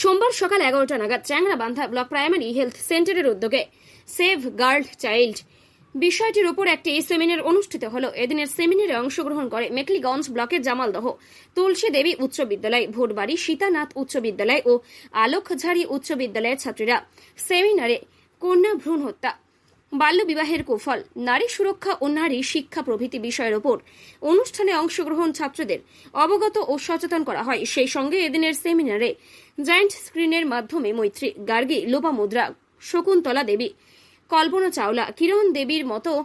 সোমবার সকাল এগারোটা নাগাদ চ্যাংরাবান্ধা ব্লক প্রাইমারি হেলথ সেন্টারের উদ্যোগে সেভ গার্ল চাইল্ড বিষয়টির উপর একটি সেমিনার অনুষ্ঠিত হলো। এদিনের সেমিনারে অংশগ্রহণ করে মেকলিগঞ্জ ব্লকের জামালদহ, তুলসী দেবী উচ্চ বিদ্যালয়, ভোটবাড়ি, সীতানাথ উচ্চ বিদ্যালয় ও আলোকঝাড়ি উচ্চ বিদ্যালয়ের ছাত্রীরা সেমিনারে কন্যা ভ্রূণ হত্যা বাল্যবিবাহের কুফল। নারী সুরক্ষা ও নারী শিক্ষা প্রভৃতি বিষয়ের ওপর অনুষ্ঠানে অংশগ্রহণ ছাত্রদের অবগত ও সচেতন করা হয়। সেই সঙ্গে এদিনের সেমিনারে জয়েন্ট স্ক্রিনের মাধ্যমে মৈত্রী, গার্গী লোপামুদ্রা শকুন্তলা দেবী, কল্পনা চাওলা, কিরণ দেবীর মতো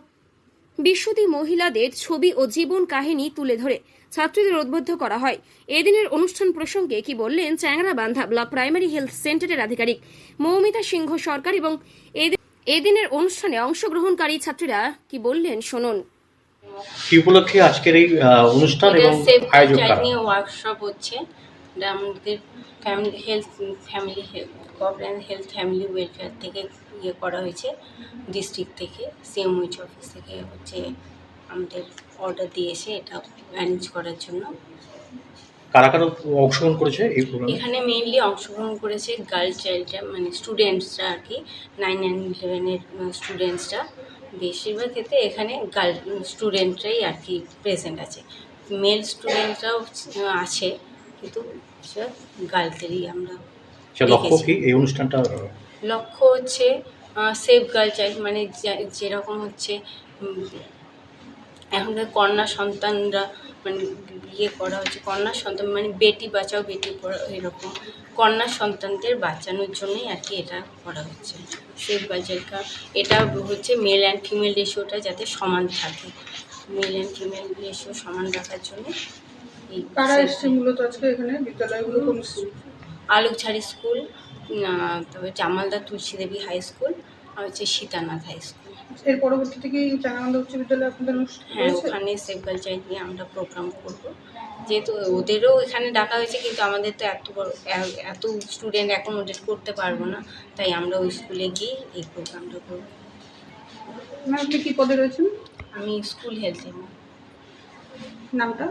বিশ্বতী মহিলাদের ছবি ও জীবন কাহিনী তুলে ধরে ছাত্রীদের উদ্বুদ্ধ করা হয়। এদিনের অনুষ্ঠান প্রসঙ্গে কি বললেন চ্যাংরা বান্ধা ব্লক প্রাইমারি হেলথ সেন্টারের আধিকারিক মৌমিতা সিংহ সরকার এবং এদি- এদিনের অনুষ্ঠানে অংশগ্রহণকারী ছাত্রীরা কি বললেন শুনুন। কি উপলক্ষে আজকের এই অনুষ্ঠান এবং আয়োজক নিয়ে ওয়ার্কশপ হচ্ছে। এটা আমাদের family health family health health family welfare থেকে ইয়ে করা হয়েছে ডিস্ট্রিক্ট থেকে সিএমওইচ অফিস থেকে হচ্ছে আমাদের অর্ডার দিয়েছে এটা ম্যানেজ করার জন্য। কারা কারা অংশগ্রহণ করেছে এই প্রোগ্রামে এখানে মেইনলি অংশগ্রহণ করেছে গার্ল চাইল্ডরা মানে স্টুডেন্টসরা আর কি। নাইন অ্যান্ড ইলেভেনের স্টুডেন্টসরা বেশিরভাগ ক্ষেত্রে এখানে গার্ল স্টুডেন্টরাই আর কি প্রেজেন্ট আছে। মেল স্টুডেন্টরাও আছে কিন্তু গার্লদেরই আমরা লক্ষ্য দেখেছি। কি এই অনুষ্ঠানটা? লক্ষ্য হচ্ছে সেফ গার্ল চাইল্ড মানে যেরকম হচ্ছে এখনকার কন্যা সন্তানরা মানে ইয়ে করা হচ্ছে কন্যা সন্তান মানে বেটি বাঁচাও বেটি পড়াও এরকম। কন্যা সন্তানদের বাঁচানোর জন্যই আর কি এটা করা হচ্ছে। সেফ গার্ল চাইল্ড এটা হচ্ছে মেল অ্যান্ড ফিমেল রেশিওটা যাতে সমান থাকে। মেল অ্যান্ড ফিমেল রেশিও সমান রাখার জন্য এই কারা এসছে মূলত আজকে এখানে? বিদ্যালয়গুলো কোন স্কুল আলোকঝাড়ি স্কুল তবে জামালদা তুলসী দেবী হাই স্কুল আর হচ্ছে সীতানাথ হাই স্কুল এর পরবর্তীতে কি চাঙ্গানন্দ উচ্চ বিদ্যালয়ে আপনাদের অনুষ্ঠান হ্যাঁ হয়েছে? ওখানে সেফ কালচার নিয়ে আমরা প্রোগ্রাম করব। যেহেতু ওদেরও এখানে ডাকা হয়েছে কিন্তু আমাদের তো এত বড় এত স্টুডেন্ট অ্যাকোমোডেট করতে পারব না। তাই আমরা ওই স্কুলে গিয়ে এই প্রোগ্রামটা করব। আপনি কি পদে রয়েছেন? আমি স্কুল হেলথে নামটা?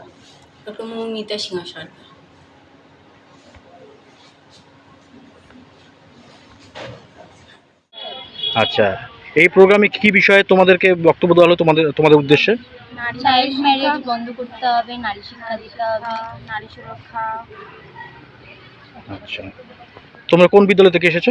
ডক্টর মৌমিতা সিংহ সরকার। আচ্ছা। এই প্রোগ্রামে কি বিষয়ে তোমাদেরকে বক্তব্য দেওয়া হলো তোমাদের তোমাদের উদ্দেশ্যে? চাইল্ড ম্যারেজ বন্ধ করতে হবে নারী শিক্ষা দিতে হবে নারী সুরক্ষা। আচ্ছা। তোমরা কোন বিদ্যালয় থেকে এসেছ?